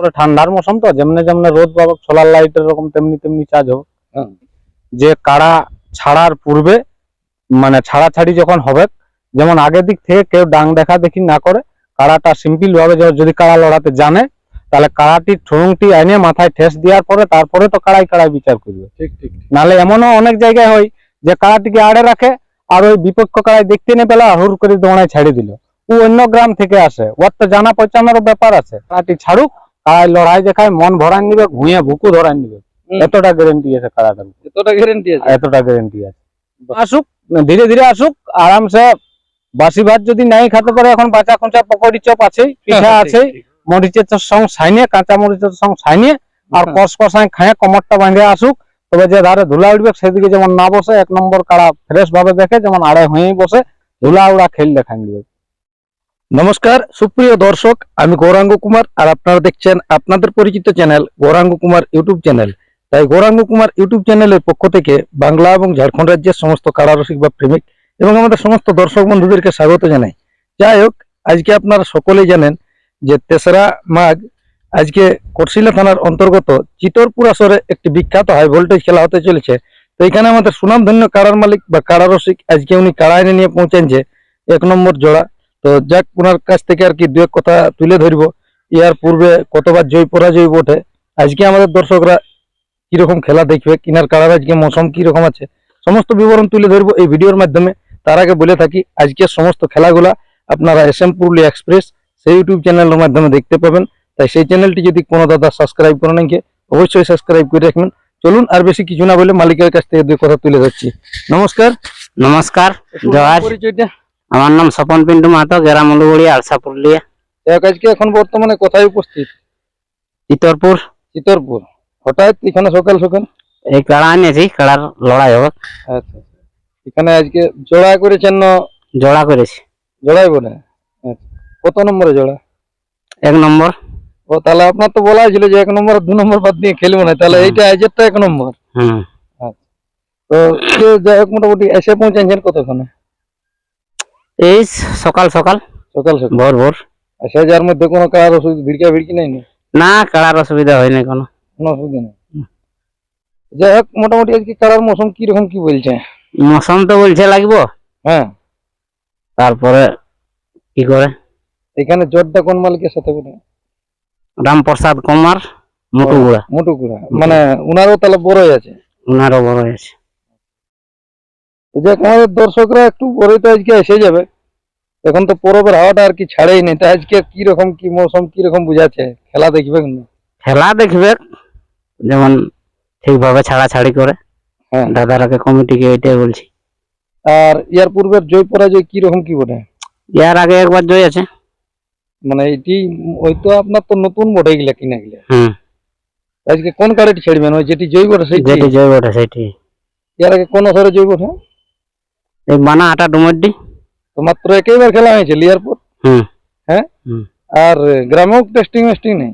পরে ঠান্ডার মৌসুম তো যেমনি যেমনি রোদ পাবো সোলার লাইটের এরকম তেমনি তেমনি চার্জ হবে। হ্যাঁ। যে কাড়া ছাড়ার পূর্বে মানে ছাড়াছাড়ি যখন হবে যেমন আগের দিক থেকে কেউ ডাং দেখা দেখি না করে কাড়াটা সিম্পল ভাবে যদি কাড়া লড়াতে জানে তাহলে কাড়াটি ঠুংটি এনে মাথায় ঠেস দেওয়ার পরে তারপরে তো কাড়াই কাড়াই বিচার করবে। ঠিক ঠিক নালে এমনও অনেক জায়গায় হয় যে কাড়াটিকে আড়ে রাখে আর ওই বিপক্ষ কাড়াই দেখতে নেই পেলা হুর করে দৌড়ায় ছেড়ে দিল। ও অন্য গ্রাম থেকে আসে। ওর তো জানা পৌঁছানোর ব্যাপার আছে। কাড়াটি ছাড়ুক কাড়াই লড়াই দেখায় মন ভরাই নিবে ঘুমিয়ে ভুকু ধরাই নিবে। এতটা গ্যারেন্টি আছে কাড়াটার এতটা গ্যারেন্টি আছে? এতটা গ্যারেন্টি আছে। আসুক ধীরে ধীরে আসুক আরামসে বাসি ভাত যদি নাই খেতে পারে এখন বাঁচা খোঁচা পকড়ি চপ আছেই পিঠা আছেই মরিচের সঙ্গে সাইনে কাঁচা মরিচের সঙ্গে সাইনে আর হ্যাঁ। কষ কষায় খায় কমরটা বাঁধে আসুক। তবে যে ধারে ধুলা উঠবে সেদিকে যেমন না বসে এক নম্বর কাড়া ফ্রেশ ভাবে দেখে যেমন আড়াই হয়েই বসে ধুলা উড়া খেল দেখান দিবে নমস্কার, সুপ্রিয় দর্শক, আমি গৌরাঙ্গ কুমার আর আপনারা দেখছেন আপনাদের পরিচিত channel Gouranga Kumar YouTube channel. তাই গৌরাঙ্গ কুমার ইউটিউব চ্যানেলের পক্ষ থেকে বাংলা এবং ঝাড়খণ্ড রাজ্যের সমস্ত কারারসিক বা প্রেমিক এবং আমাদের সমস্ত দর্শক বন্ধুদেরকে স্বাগত জানাই। যাই হোক, আজকে আপনারা সকলেই জানেন যে তেসরা মাঘ আজকে কটশিলা থানার অন্তর্গত চিতরপুর আসরে একটি বিখ্যাত হাই ভোল্টেজ খেলা হতে চলেছে। তো এখানে আমাদের সুনামধন্য কারার মালিক বা কারারসিক আজকে উনি কাড়া এনে নিয়ে পৌঁছেন যে এক নম্বর জোড়া। তো যাক ওনার কাছ থেকে আর কি দু এক কথা তুলে ধরবো। ইয়ার পূর্বে কতবার জয় পরাজয় বটে। আজকে আমাদের দর্শকরা কীরকম খেলা দেখবে কিনার কালার আজকে মৌসুম কীরকম আছে সমস্ত বিবরণ তুলে ধরবো এই ভিডিওর মাধ্যমে। তার আগে বলে থাকি আজকের সমস্ত খেলাগুলা আপনারা এস এম পুরুলিয়া এক্সপ্রেস সেই ইউটিউব চ্যানেলের মাধ্যমে দেখতে পাবেন। তাই সেই চ্যানেলটি যদি কোনো দাদা সাবস্ক্রাইব করে নাকি অবশ্যই সাবস্ক্রাইব করে রাখবেন। চলুন আর বেশি কিছু না বলে মালিকের কাছ থেকে দুই কথা তুলে ধরছি। নমস্কার। নমস্কার পরিচয়টা আমার নাম স্বপন পিন্টু মাহাতো গ্রাম মলুগুড়ি আলসা পুরুলিয়া। আজকে এখন বর্তমানে কোথায় উপস্থিত? চিতরপুর। চিতরপুর। হঠাৎ এখানে সকাল সকাল? এই কাড়া আনিয়েছি কাড়ার লড়াই হবে। আচ্ছা এখানে আজকে জোড়া করেছেন না? জোড়া করেছি। জোড়াই বলে? আচ্ছা কত নম্বরে জোড়া? এক নম্বর। ও তাহলে আপনার তো বলা ছিল যে এক নম্বর দু নম্বর বাদ দিয়ে খেলব না তাহলে। এইটা আজেরটা এক নম্বর। হুম। তো কে যাই হোক মোটামুটি এসে পৌঁছাচ্ছেন কতক্ষণে এই সকাল সকাল। সকাল সকাল। ভোর ভোর। এসে যার মধ্যে কোনো কার অসুবিধা ভিড়কা ভিড়কি নাই না না কাড়ার অসুবিধা হয়নি কোনো। কোনো অসুবিধা নেই? যাই হোক মোটামুটি আজকে কারার মৌসুম কীরকম কি বলছে? মৌসুম তো বলছে লাগবো। হ্যাঁ। তারপরে কি করে? এখানে জোরটা কোন মালিকের সাথে করে রামপ্রসাদ কুমার মুটুগুড়া। মুটুকুড়া মানে উনারও তাহলে বড়ই আছে? উনারও বড় হয়েছে তো যাক আমাদের দর্শকরা একটু পরে তো আজকে এসে যাবে। এখন তো পরবের হাওয়াটা আর কি ছাড়েই নেই। তা আজকে কি রকম কি মৌসুম কি রকম বুঝাচ্ছে? খেলা দেখবে কিন্তু খেলা দেখবে যেমন ঠিকভাবে ছাড়াছাড়ি করে। হ্যাঁ। দাদারাকে কমিটিকে এটাই বলছি। আর ইয়ার পূর্বের জয় পরাজয় কি রকম কি বটে? ইয়ার আগে একবার জয় আছে। মানে এটি ওই তো আপনার তো নতুন বটে গিলা কিনা গিলা হুম। আজকে কোন কারেটি ছেড়বেন? ওই যেটি জয় বটে সেটি? যেটি জয় বটে সেটি। ইয়ার আগে কোন আসরে জয় বটে? এই বানা আটা ডুমড্ডি তো মাত্র একইবার খেলা হয়েছে লিয়ার পর হুম। হ্যাঁ? আর গ্রামেও টেস্টিং মেস্টিং নেই?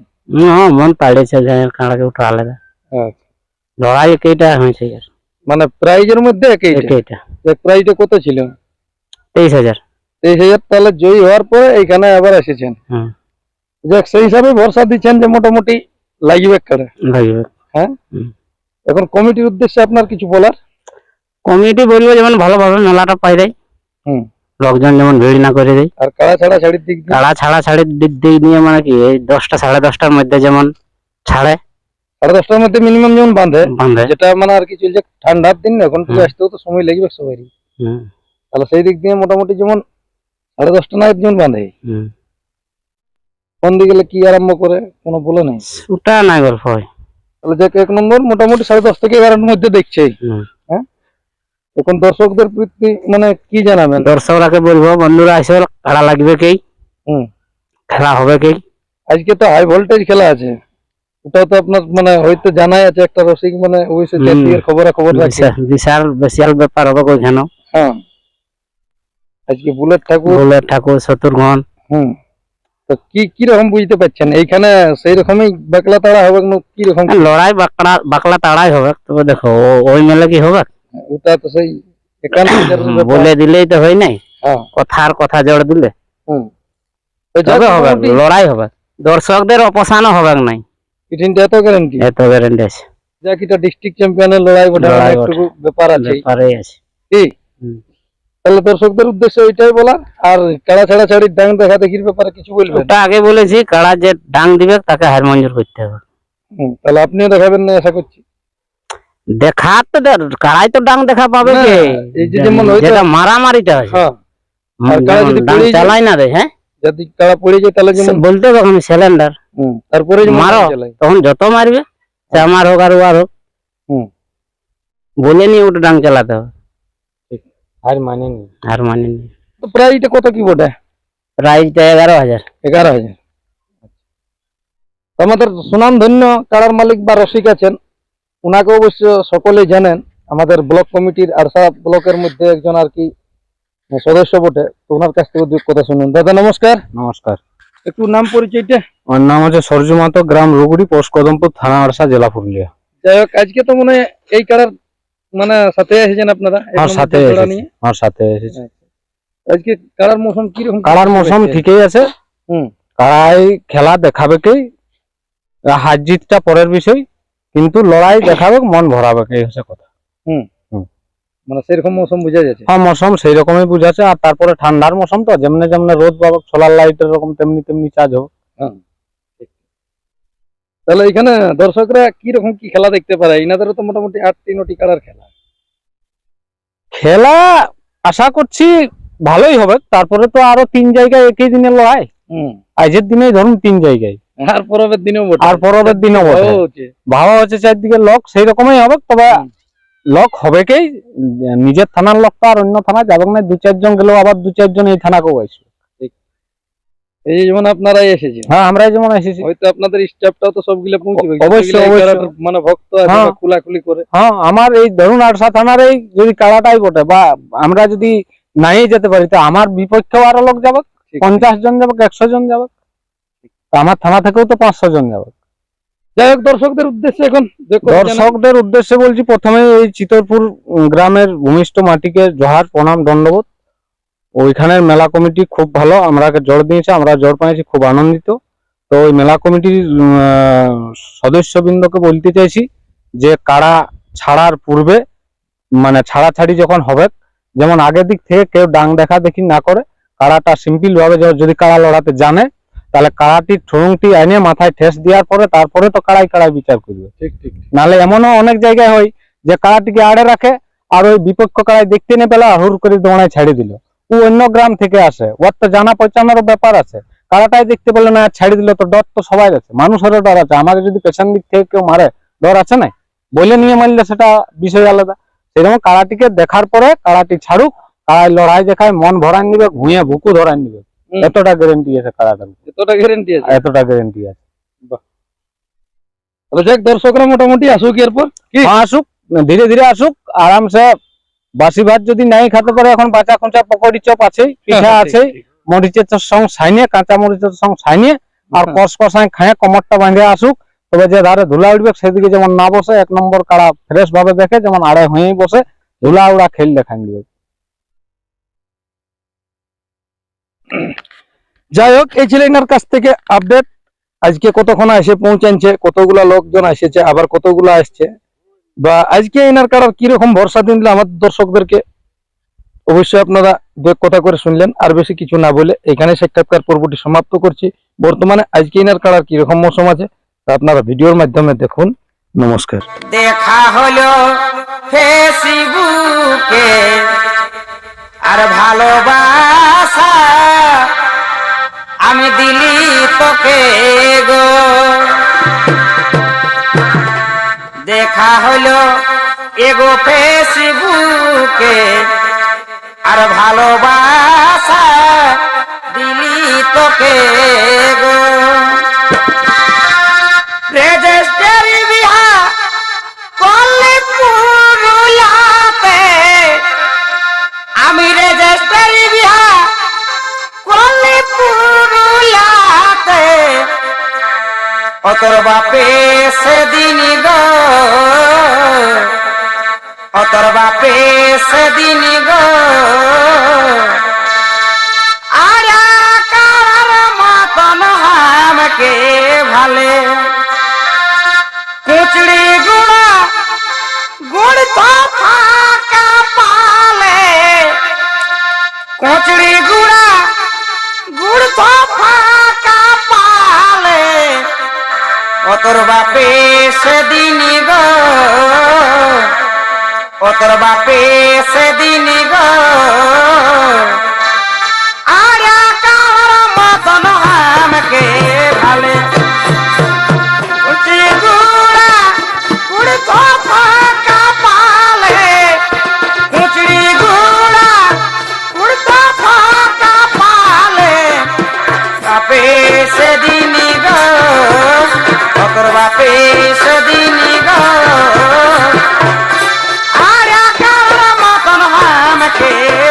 হ্যাঁ মন পাড়েছে যে কাড়াকে উঠা আলাদা আচ্ছা। লড়াই একইটা হয়েছে মানে প্রাইজের মধ্যে একইটা? প্রাইজটা কত ছিল? তেইশ হাজার। তেইশ হাজার তাহলে জয়ী হওয়ার পরে এইখানে আবার এসেছেন। হুম। যাক সেই হিসাবে ভরসা দিচ্ছেন যে মোটামুটি লাগবে করে লাগবে। এখন কমিটির উদ্দেশ্যে আপনার কিছু বলার? কমিটি বলব যেমন ভালোভাবে মেলাটা পাই দেয় হুম। লোকজন যেমন ভিড় না করে দেয় আর কাড়া ছাড়া ছাড়ির দিক দিয়ে? কাড়া ছাড়া ছাড়ির দিক দিয়ে নিয়ে মানে কি এই দশটা সাড়ে দশটার মধ্যে যেমন ছাড়ে। সাড়ে দশটার মধ্যে মিনিমাম যেমন বাঁধে বাঁধে। যেটা মানে আর কি চলছে ঠান্ডার দিন এখন থেকে হুম। আসতেও তো সময় লাগবে সবারই তাহলে সেই দিক দিয়ে মোটামুটি যেমন সাড়ে দশটা নাগাদ যেমন বাঁধে। হুম। কোন দিকে গেলে কি আরম্ভ করে কোনো বলে নাই। ওটা না গল্প হয়। তাহলে যাক এক নম্বর মোটামুটি সাড়ে দশ থেকে এগারোটার মধ্যে দেখছে। এখন দর্শকদের প্রতি মানে কি জানাবেন? দর্শকরাকে বলব বন্ধুরা আসে কাড়া লাগবে কি? হুম। খেলা হবে কি? আজকে তো হাই ভোল্টেজ খেলা আছে। ওটাও তো আপনার মানে হয়তো জানাই আছে একটা রসিক মানে অবশ্যই জাতীয় খবরা খবর রাখে। বিশাল- বিশাল ব্যাপার হবে ওইখানে হ্যাঁ। আজকে বুলেট ঠাকুর। বুলেট ঠাকুর শত্রুঘ্ন। হুম। তো কি কি রকম বুঝতে পারছেন? এইখানে সেই রকমই বাকলা তাড়া হবে কি রকম? লড়াই বাকড়া বাকলা তাড়াই হবে। তবে দেখো ওই মেলে কি হবে? ওটা তো সেই। বলে দিলেই তো হয় নাই। হ্যাঁ। কথার কথা জোড় দিলে। তবে হবে লড়াই হবে। দর্শকদের অপসানও হবে নাই। এত গ্যারান্টি এত গ্যারেন্টি আছে। যা কিটা ডিস্ট্রিক্ট চ্যাম্পিয়নের লড়াই বটে একটু ব্যাপার আছে। ব্যাপারেই আছে। ঠিক তাহলে দর্শকদের উদ্দেশ্যে ওইটাই বলা। আর কাড়া ছাড়া ছাড়ি ডাং দেখা দেখির ব্যাপারে কিছু বলবেন? ওটা আগে বলেছি কাড়া যে ডাং দিবে তাকে হার মঞ্জুর করতে হবে। তাহলে আপনিও দেখাবেন না আশা করছি। দেখা তো কাড়াই তো ডাং দেখা পাবে কে? যেমন যেটা মারামারিটা হ্যাঁ। যায়? চালাই না রে হ্যাঁ? যদি কাড়া পড়ে যায় তাহলে যেমন বলতে হবে আমি সিলিন্ডার তারপরে মারো। তখন যত মারবে সে আমার হোক আর ওর হোক। বলে নি ওটা ডাং চালাতে হবে। আর মানেনি আর মানে নি তো প্রায় কত কি বটে? প্রাইসটা এগারো হাজার। এগারো হাজার। তো আমাদের সুনাম ধন্য কাড়ার মালিক বা রসিক আছেন। ওনাকে অবশ্য সকলেই জানেন আমাদের ব্লক কমিটির আরসা ব্লকের মধ্যে একজন আর কি সদস্য বটে। তো ওনার কাছ থেকে দুই কথা শুনুন। দাদা নমস্কার। নমস্কার। একটু নাম পরিচয়টা? আমার নাম হচ্ছে সরজু মাতো গ্রাম রুগুড়ি পোস্ট কদমপুর থানা আরসা জেলা পুরুলিয়া। যাই হোক আজকে তো মনে হয় এই কারার মানে সাথে এসেছেন আপনারা? আমার সাথে এসেছে। নিয়ে? আমার সাথে এসেছে। আজকে কাড়ার মৌসুম কীরকম? কাড়ার মৌসুম ঠিকই আছে। হুম। কারাই খেলা দেখাবে কি? হার জিতটা পরের বিষয়। কিন্তু লড়াই দেখাবে মন ভরাবে এই হচ্ছে কথা। মানে সেরকম মৌসুম বোঝা যাচ্ছে। হ্যাঁ মৌসুম সেই রকমই বুঝাচ্ছে আর তারপরে ঠান্ডার মৌসুম তো যেমনি যেমনি রোদ পাবে সোলার লাইটের রকম তেমনি তেমনি চার্জ হবে। হ্যাঁ। তাহলে এখানে দর্শকরা কি রকম কি খেলা দেখতে পারে? এনাদেরও তো মোটামুটি আট তিনটি কাড়ার খেলা। খেলা আশা করছি ভালোই হবে তারপরে তো আরও তিন জায়গায় একই দিনে লড়াই। হুম। আজের দিনেই ধরুন তিন জায়গায়। আর পরবের দিনেও বটে। আর পরের দিনও বটে। হচ্ছে। ভাবা হচ্ছে চারদিকে লক সেই রকমই হবে তবে লক হবে কি নিজের থানার লোক আর অন্য থানায় যাবে না দু চারজন গেলেও আবার দু চারজন এই থানাকেও আসবে। এই যেমন আপনারাই এসেছেন। হ্যাঁ আমরাই যেমন এসেছি। হয়তো আপনাদের স্টাফটাও তো সবগুলো পৌঁছবে অবশ্যই, অবশ্যই। মানে ভক্ত আছে হ্যাঁ। খোলাখুলি করে। হ্যাঁ আমার এই ধরুন আরসা থানার এই যদি কাড়াটাই বটে বা আমরা যদি নাই যেতে পারি তো আমার বিপক্ষেও আরও লোক যাবে পঞ্চাশ জন যাবে একশো জন যাবে আমার থানা থেকেও তো পাঁচশো জন যাবে। যাই হোক দর্শকদের উদ্দেশ্যে এখন দর্শকদের উদ্দেশ্যে বলছি প্রথমে এই চিতরপুর গ্রামের ভূমিষ্ঠ মাটিকে জোহার প্রণাম দণ্ডবোধ। ওইখানের মেলা কমিটি খুব ভালো আমরা জোর দিয়েছে আমরা জোর পেয়েছি খুব আনন্দিত। তো ওই মেলা কমিটির সদস্যবৃন্দকে বলতে চাইছি যে কারা ছাড়ার পূর্বে মানে ছাড়াছাড়ি যখন হবে যেমন আগের দিক থেকে কেউ ডাং দেখা দেখি না করে কাড়াটা সিম্পল ভাবে যদি কারা লড়াতে জানে তাহলে কাড়াটির ঠুরুংটি এনে মাথায় ঠেস দেওয়ার পরে তারপরে তো কাড়াই কাড়াই বিচার করবে। ঠিক ঠিক নালে এমনও অনেক জায়গায় হয় যে কাড়াটিকে আড়ে রাখে আর ওই বিপক্ষ কাড়াই দেখতে নেই পেলে হুর করে দৌড়ায় ছেড়ে দিল। ও অন্য গ্রাম থেকে আসে ওর তো জানা পৌঁছানোর ব্যাপার আছে। কাড়াটাই দেখতে পেলে না ছেড়ে দিল তো ডর তো সবাই আছে মানুষেরও ডর আছে। আমাকে যদি পেছন দিক থেকে কেউ মারে ডর আছে না বলে নিয়ে মারলে সেটা বিষয় আলাদা। সেরকম কাড়াটিকে দেখার পরে কাড়াটি ছাড়ুক কাড়াই লড়াই দেখায় মন ভরাই নিবে ঘুমিয়ে ভুকু ধরাই নিবে। এতটা গ্যারেন্টি আছে কাড়াটার এতটা গ্যারেন্টি আছে? এতটা গ্যারেন্টি আছে। তাহলে যাক দর্শকরা মোটামুটি আসুক এরপর কি? হ্যাঁ, আসুক ধীরে ধীরে আসুক আরামসে বাসি ভাত যদি নাই খেতে পারে এখন বাঁচা খোঁচা পকোড়ি চপ আছেই পিঠা হ্যাঁ, আছে মরিচের সঙ্গে সাইনিয়ে কাঁচা মরিচের সঙ্গে সাইনিয়ে আর হ্যাঁ। কষ কষায় খায় কমরটা বাঁধে আসুক তবে যে ধারে ধুলা উঠবে সেদিকে যেমন না বসে এক নম্বর কাড়া ফ্রেশ ভাবে দেখে যেমন আড়ে হয়েই বসে ধুলা উড়া খেল দেখান দিবে। যাই হোক এই ছেলেটার কাছ থেকে আপডেট আজকে কতক্ষণ এসে পৌঁছানছে কতগুলা লোকজন এসেছে, আবার কতগুলা আসছে? বা আজকে এনার কারার কীরকম ভরসা দিন দিলে আমাদের দর্শকদেরকে অবশ্যই আপনারা কথা করে শুনলেন। আর বেশি কিছু না বলে এখানে সাক্ষাৎকার পর্বটি সমাপ্ত করছি। বর্তমানে আজকে এনার কারার কীরকম মৌসুম আছে, তা আপনারা ভিডিওর মাধ্যমে দেখুন। নমস্কার। দেখা হলো ফেসবুকে, আর ভালোবাসা দিলি তোকে গো। দেখা হলো এগো ফেসবুকে আর ভালোবাসা দিলি তোকে গো। অতর বাপে সেদিন গো। অতর বাপে সেদিন গো। ও তোর বাপে সেদিন গো ও বাপে সেদিন গো। আর কাহার মতন আমাকে